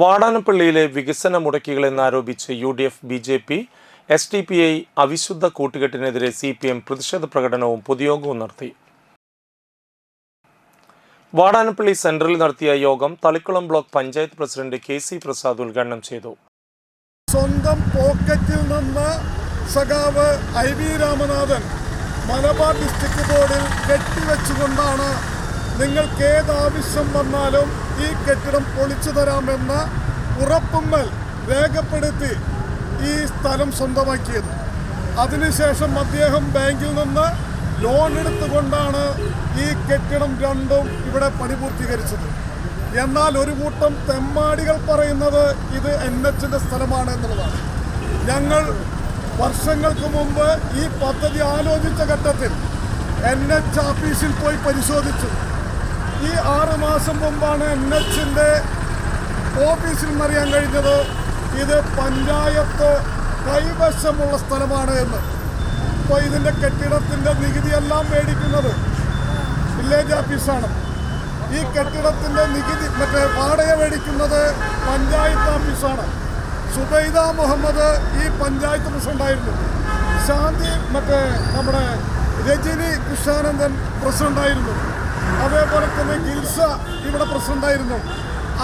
വാടാനപ്പള്ളിയിലെ വികസന മുടക്കികളെന്നാരോപിച്ച് U D F B J P S D P I അവിശുദ്ധ കൂട്ടുകെട്ടിനെതിരെ C P M പ്രതിഷേധ പ്രകടനവും പൊതുയോഗവും നടത്തി. വാടാനപ്പള്ളി സെൻട്രലിൽ നടത്തിയ യോഗം Thalikulam block panchayat president K C Prasad ഉദ്ഘാടനം ചെയ്തു. സ്വന്തം പോക്കറ്റിൽ നിന്ന് സഖാവ് I V Ramanathan Malabar district ബോർഡിൽ കെട്ടിവെച്ചുകൊണ്ടാണ് നിങ്ങൾക്ക് ഏതാവശ്യം വന്നാലും ഈ കെട്ടിടം പൊളിച്ചു തരാമെന്ന ഉറപ്പുമ്മൽ രേഖപ്പെടുത്തി ഈ സ്ഥലം സ്വന്തമാക്കിയത്. അതിനുശേഷം അദ്ദേഹം ബാങ്കിൽ നിന്ന് ലോൺ എടുത്തുകൊണ്ടാണ് ഈ കെട്ടിടം രണ്ടും ഇവിടെ പണി പൂർത്തീകരിച്ചത് എന്നാൽ ഒരു കൂട്ടം തെമ്മാടികൾ പറയുന്നത് ഇത് എൻ എച്ചിന്റെ സ്ഥലമാണ് എന്നുള്ളതാണ്. ഞങ്ങൾ വർഷങ്ങൾക്ക് മുമ്പ് ഈ പദ്ധതി ആലോചിച്ച ഘട്ടത്തിൽ എൻ എച്ച് ഓഫീസിൽ പോയി പരിശോധിച്ചു. ഈ ആറ് മാസം മുമ്പാണ് എൻ എച്ചിന്റെ ഓഫീസിൽ നിന്നറിയാൻ കഴിഞ്ഞത്. ഇത് പഞ്ചായത്ത് കൈവശമുള്ള സ്ഥലമാണ് എന്ന്. അപ്പോൾ ഇതിന്റെ കെട്ടിടത്തിന്റെ നികുതിയെല്ലാം മേടിക്കുന്നത് വില്ലേജ് ഓഫീസാണ്. ഈ കെട്ടിടത്തിന്റെ നികുതി മറ്റേ വാടക മേടിക്കുന്നത് പഞ്ചായത്ത് ഓഫീസാണ്. സുബൈദ മുഹമ്മദ് ഈ പഞ്ചായത്ത് പ്രസിഡന്റായിരുന്നു. ശാന്തി മറ്റേ നമ്മുടെ രജനി കൃഷ്ണാനന്ദൻ പ്രസിഡന്റായിരുന്നു. അതേപോലെ തന്നെ ഗിൽസ ഇവിടെ പ്രസിഡന്റായിരുന്നു.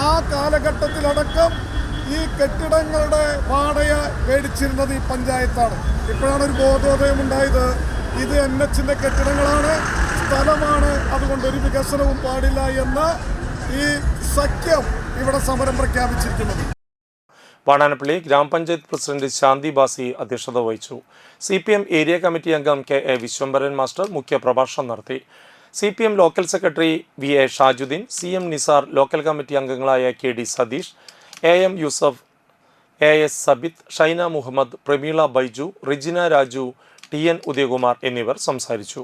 ആ കാലഘട്ടത്തിലടക്കം ഈ കെട്ടിടങ്ങളുടെ വാടക മേടിച്ചിരുന്നത് ഈ പഞ്ചായത്താണ്. ഇപ്പോഴാണ് ഒരു ബോധോദയം ഉണ്ടായത്. ഇത് എൻ എച്ചിന്റെ കെട്ടിടങ്ങളാണ്. സ്ഥലമാണ്. അതുകൊണ്ട് ഒരു വികസനവും പാടില്ല എന്ന ഈ സഖ്യം ഇവിടെ സമരം പ്രഖ്യാപിച്ചിരിക്കുന്നത്. വാടാനപ്പള്ളി ഗ്രാമപഞ്ചായത്ത് പ്രസിഡന്റ് ശാന്തി ബാസി അധ്യക്ഷത വഹിച്ചു. സി ഏരിയ കമ്മിറ്റി അംഗം കെ എ വിശ്വംഭരൻ മാസ്റ്റർ മുഖ്യ പ്രഭാഷണം നടത്തി. C P M local secretary V A Shajudheen C M Nisar local committee അംഗങ്ങളായ K D Satheesh A M Yusuf A S Sabith Shaina Muhammad Prameela Baiju Rijina Raju T N Udayakumar എന്നിവർ സംസാരിച്ചു.